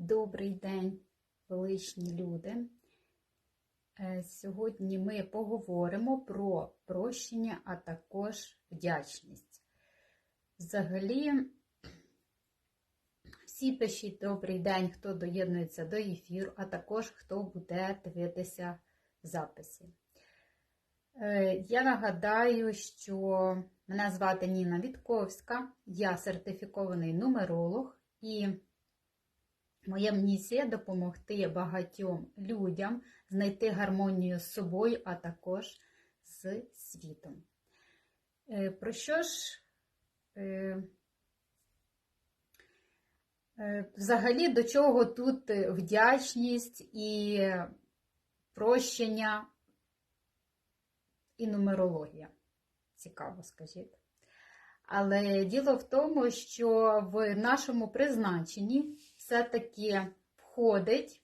Добрий день, величні люди. Е, Сьогодні ми поговоримо про прощення, а також вдячність. Взагалі, всі пишіть добрий день, хто доєднується до ефіру, а також хто буде дивитися записи. Е, Я нагадаю, що мене звати Ніна Вітковська, я сертифікований нумеролог і моя місія допомогти багатьом людям знайти гармонію з собою, а також з світом. Е, Про що ж е, е, взагалі до чого тут вдячність і прощення і нумерологія? Цікаво, скажіть. Але діло в тому, що в нашому призначенні все-таки входить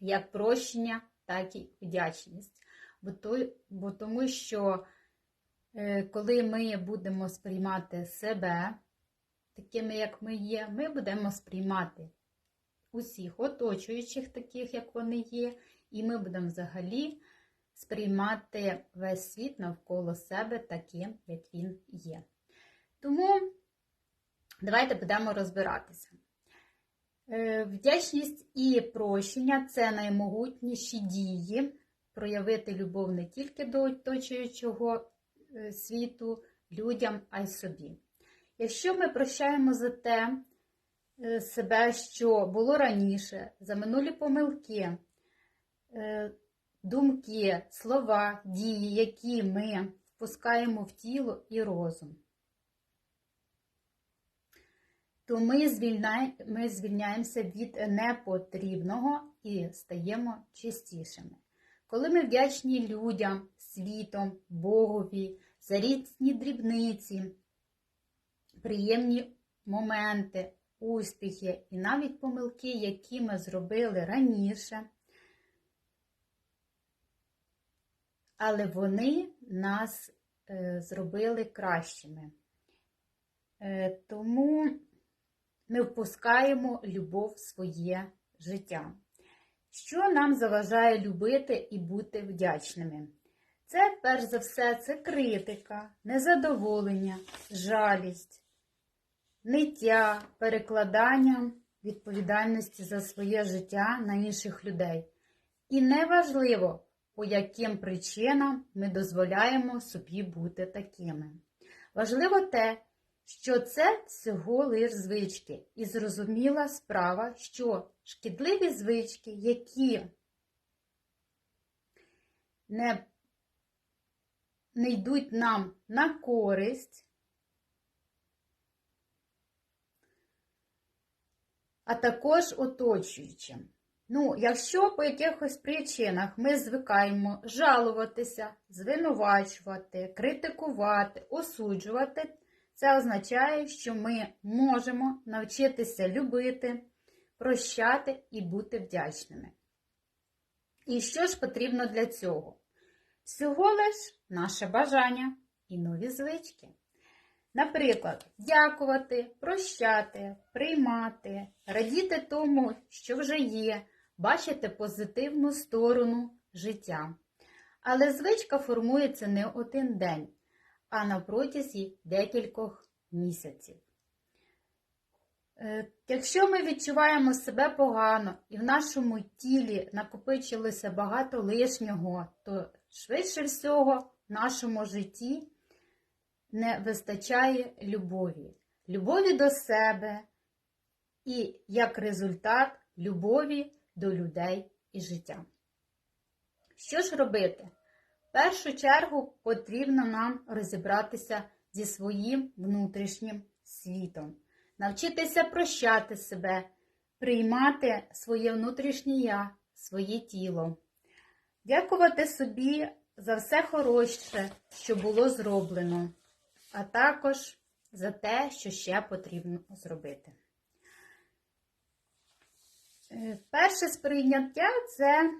як прощення, так і вдячність. Бо, то, бо тому що е, коли ми будемо сприймати себе такими, як ми є, ми будемо сприймати усіх оточуючих, таких, як вони є, і ми будемо взагалі сприймати весь світ навколо себе таким, як він є. Тому давайте будемо розбиратися. Е, Вдячність і прощення це наймогутніші дії, проявити любов не тільки до оточуючого е, світу, людям, а й собі. Якщо ми прощаємо за те е, себе, що було раніше, за минулі помилки, думки, слова, дії, які ми впускаємо в тіло і розум, то ми, звільняє, ми звільняємося від непотрібного і стаємо чистішими. Коли ми вдячні людям, світом, Богові, за різні дрібниці, приємні моменти, успіхи і навіть помилки, які ми зробили раніше, але вони нас е, зробили кращими. Е, тому ми впускаємо любов в своє життя. Що нам заважає любити і бути вдячними? Це, перш за все, це критика, незадоволення, жалість, ниття, перекладання відповідальності за своє життя на інших людей. І неважливо, по яким причинам ми дозволяємо собі бути такими. Важливо те, що це всього лиш звички, і зрозуміла справа, що шкідливі звички, які не, не йдуть нам на користь, а також оточуючим. Ну, якщо по якихось причинах ми звикаємо жалуватися, звинувачувати, критикувати, осуджувати, це означає, що ми можемо навчитися любити, прощати і бути вдячними. І що ж потрібно для цього? Всього лиш наше бажання і нові звички. Наприклад, дякувати, прощати, приймати, радіти тому, що вже є, бачити позитивну сторону життя. Але звичка формується не один день а на протязі декількох місяців. Е, Якщо ми відчуваємо себе погано і в нашому тілі накопичилося багато лишнього, то швидше всього в нашому житті не вистачає любові. Любові до себе і як результат любові до людей і життя. Що ж робити? Першу чергу потрібно нам розібратися зі своїм внутрішнім світом, навчитися прощати себе, приймати своє внутрішнє я, своє тіло, дякувати собі за все хороше, що було зроблено, а також за те, що ще потрібно зробити. Е, Перше сприйняття це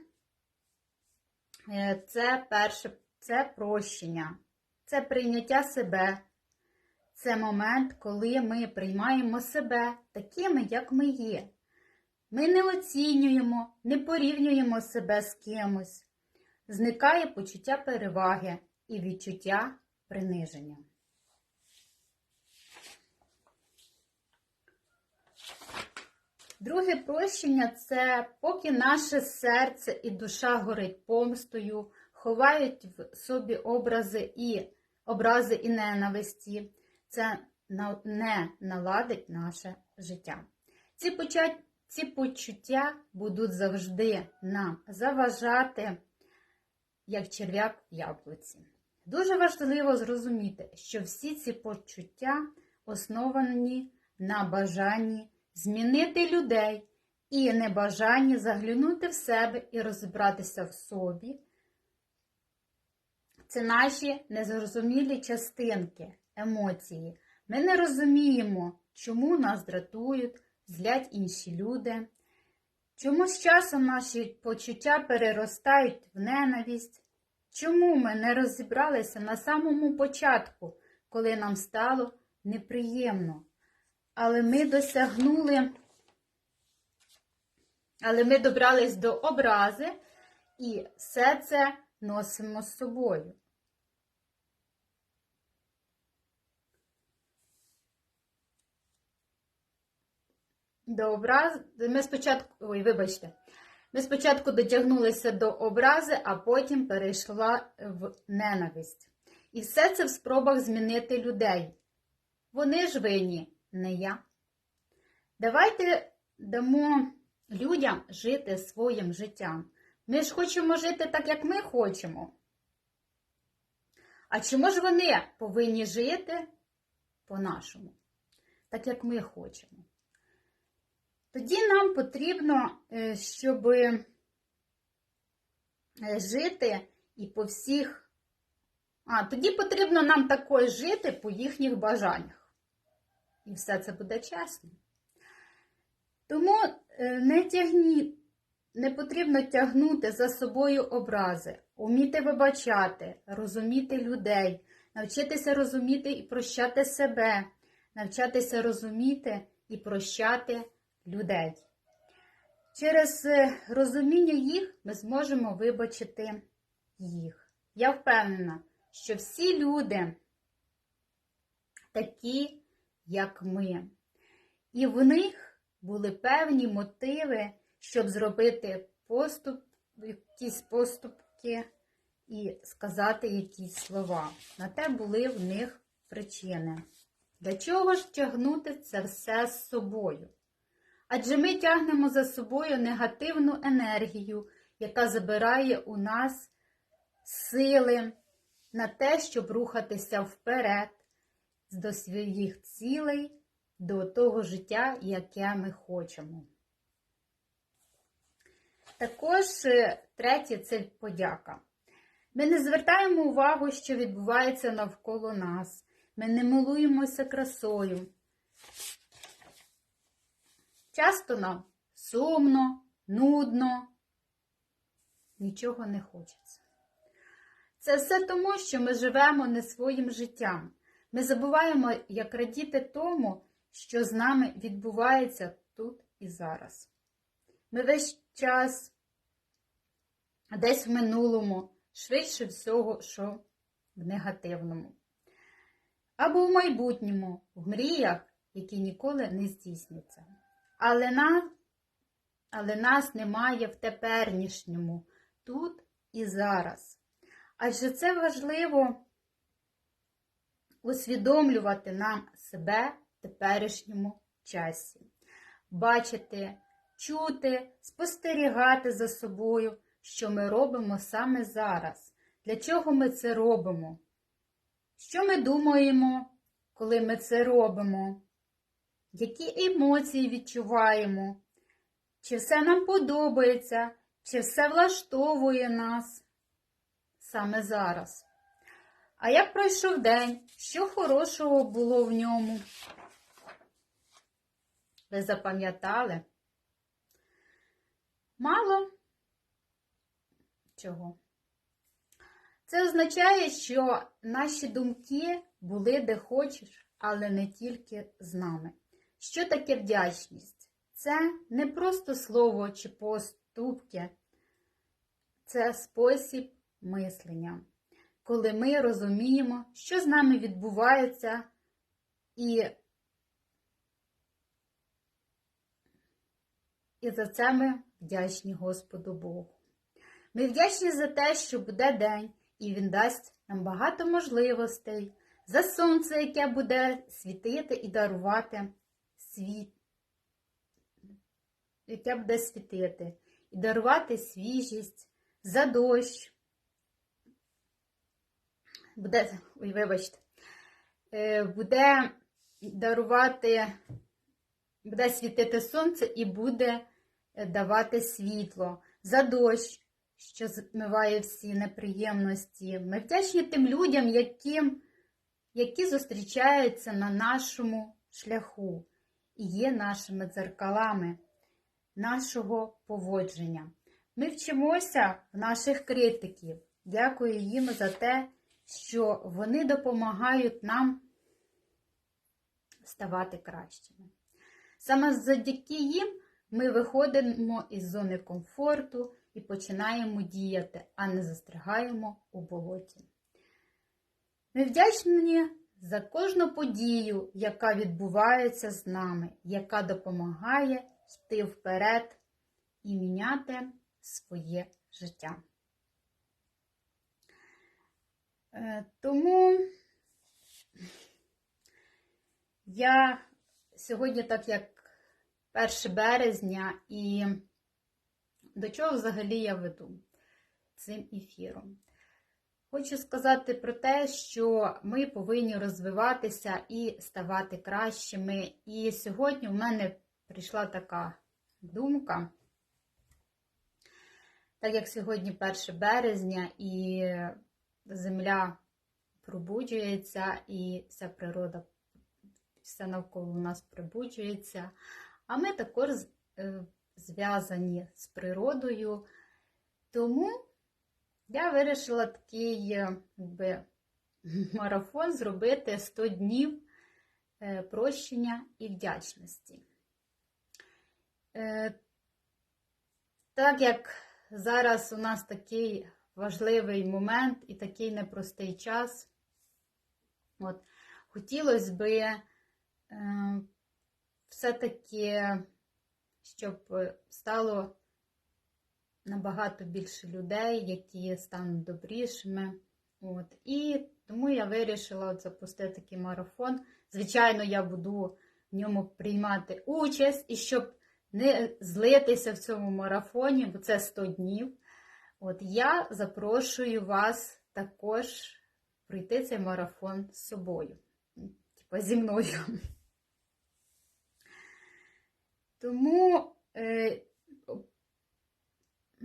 це перше, це прощення, це прийняття себе. Це момент, коли ми приймаємо себе такими, як ми є. Ми не оцінюємо, не порівнюємо себе з кимось. Зникає почуття переваги і відчуття приниження. Друге прощення це поки наше серце і душа горить помстою, ховають в собі образи і образи і ненависті. Це не наладить наше життя. Ці, почать, ці почуття будуть завжди нам заважати, як черв'як в яблуці. Дуже важливо зрозуміти, що всі ці почуття основані на бажанні змінити людей і небажанні заглянути в себе і розібратися в собі. Це наші незрозумілі частинки, емоції. Ми не розуміємо, чому нас дратують, злять інші люди, чому з часом наші почуття переростають в ненависть, чому ми не розібралися на самому початку, коли нам стало неприємно. Але ми досягнули, але ми добрались до образи і все це носимо з собою. До образ... Ми спочатку, ой, вибачте, ми спочатку дотягнулися до образи, а потім перейшла в ненависть. І все це в спробах змінити людей. Вони ж винні, не я. Давайте дамо людям жити своїм життям. Ми ж хочемо жити так, як ми хочемо. А чому ж вони повинні жити по-нашому, так як ми хочемо? Тоді нам потрібно, е, щоб е, жити і по всіх. А, тоді потрібно нам також жити по їхніх бажаннях. І все це буде чесно. Тому е, не тягні, не потрібно тягнути за собою образи, уміти вибачати, розуміти людей, навчитися розуміти і прощати себе, навчатися розуміти і прощати людей. Через е, розуміння їх ми зможемо вибачити їх. Я впевнена, що всі люди такі, як ми. І в них були певні мотиви, щоб зробити поступ, якісь поступки і сказати якісь слова. На те були в них причини. Для чого ж тягнути це все з собою? Адже ми тягнемо за собою негативну енергію, яка забирає у нас сили на те, щоб рухатися вперед до своїх цілей, до того життя, яке ми хочемо. Також е, третє це подяка. Ми не звертаємо увагу, що відбувається навколо нас. Ми не милуємося красою. Часто нам сумно, нудно, нічого не хочеться. Це все тому, що ми живемо не своїм життям. Ми забуваємо, як радіти тому, що з нами відбувається тут і зараз. Ми весь час десь в минулому, швидше всього, що в негативному. Або в майбутньому, в мріях, які ніколи не здійсняться. Але нас, але нас немає в теперішньому, тут і зараз. Адже це важливо усвідомлювати нам себе в теперішньому часі, бачити, чути, спостерігати за собою, що ми робимо саме зараз. Для чого ми це робимо? Що ми думаємо, коли ми це робимо? Які емоції відчуваємо? Чи все нам подобається, чи все влаштовує нас саме зараз? А як пройшов день? Що хорошого було в ньому? Ви запам'ятали? Мало чого? Це означає, що наші думки були де хочеш, але не тільки з нами. Що таке вдячність? це не просто слово чи поступки, це спосіб мислення, коли ми розуміємо, що з нами відбувається, і, і за це ми вдячні Господу Богу. Ми вдячні за те, що буде день, і Він дасть нам багато можливостей, за сонце, яке буде світити і дарувати світ, яке буде світити, і дарувати свіжість, за дощ. Буде, ой, вибачте, е, буде дарувати, буде світити сонце і буде е, давати світло за дощ, що змиває всі неприємності. Ми вдячні тим людям, які, які зустрічаються на нашому шляху і є нашими дзеркалами нашого поводження. Ми вчимося в наших критиків. Дякую їм за те, що вони допомагають нам ставати кращими. Саме завдяки їм ми виходимо із зони комфорту і починаємо діяти, а не застрягаємо у болоті. Ми вдячні за кожну подію, яка відбувається з нами, яка допомагає йти вперед і міняти своє життя. Е, Тому я сьогодні, так як 1 березня, і до чого взагалі я веду цим ефіром? Хочу сказати про те, що ми повинні розвиватися і ставати кращими. І сьогодні в мене прийшла така думка, так як сьогодні 1 березня і земля пробуджується, і вся природа, все навколо нас пробуджується, а ми також е, зв'язані з природою. Тому я вирішила такий якби, марафон зробити 100 днів е, прощення і вдячності. Е, так як зараз у нас такий важливий момент і такий непростий час, от, хотілося би е, все-таки, щоб стало набагато більше людей, які стануть добрішими. От. І тому я вирішила от запустити такий марафон. Звичайно, я буду в ньому приймати участь, і щоб не злитися в цьому марафоні, бо це 100 днів. От я запрошую вас також пройти цей марафон з собою, типа зі мною. Тому е,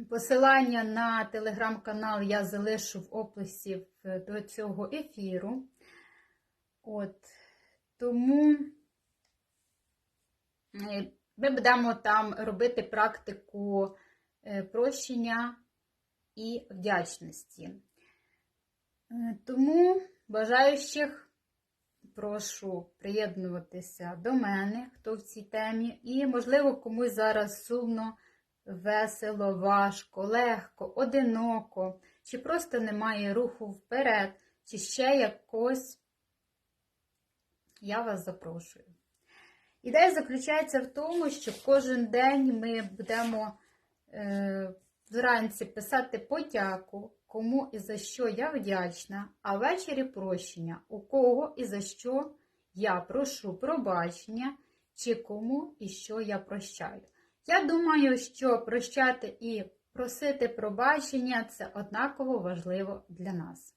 посилання на телеграм-канал я залишу в описі до цього ефіру. От, Тому е, ми будемо там робити практику е, прощення і вдячності. Е, тому бажаючих прошу приєднуватися до мене, хто в цій темі, і, можливо, комусь зараз сумно, весело, важко, легко, одиноко, чи просто немає руху вперед, чи ще якось. Я вас запрошую. Ідея заключається в тому, що кожен день ми будемо е, вранці писати подяку, кому і за що я вдячна, а ввечері прощення, у кого і за що я прошу пробачення, чи кому і що я прощаю. Я думаю, що прощати і просити пробачення це однаково важливо для нас.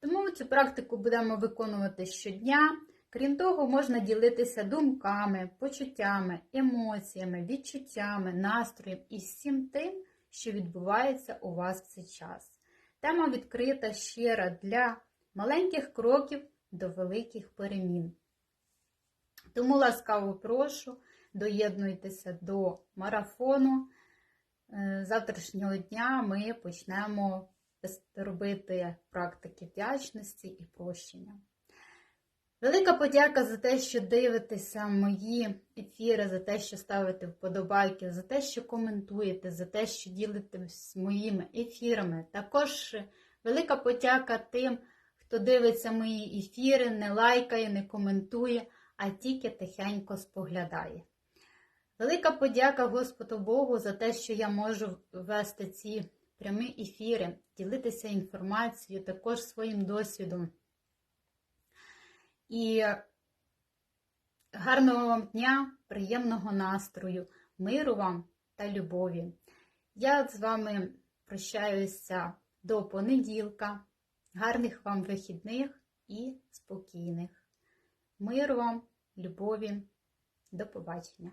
Тому цю практику будемо виконувати щодня. Крім того, можна ділитися думками, почуттями, емоціями, відчуттями, настроєм і всім тим, що відбувається у вас в цей час. Тема відкрита щира для маленьких кроків до великих перемін. Тому ласкаво прошу, доєднуйтеся до марафону. Е, завтрашнього дня ми почнемо робити практики вдячності і прощення. Велика подяка за те, що дивитеся мої ефіри, за те, що ставите вподобайки, за те, що коментуєте, за те, що ділитесь моїми ефірами. Також велика подяка тим, хто дивиться мої ефіри, не лайкає, не коментує, а тільки тихенько споглядає. Велика подяка Господу Богу за те, що я можу вести ці прямі ефіри, ділитися інформацією, також своїм досвідом. І гарного вам дня, приємного настрою, миру вам та любові. Я з вами прощаюся до понеділка. Гарних вам вихідних і спокійних. Миру вам, любові, до побачення!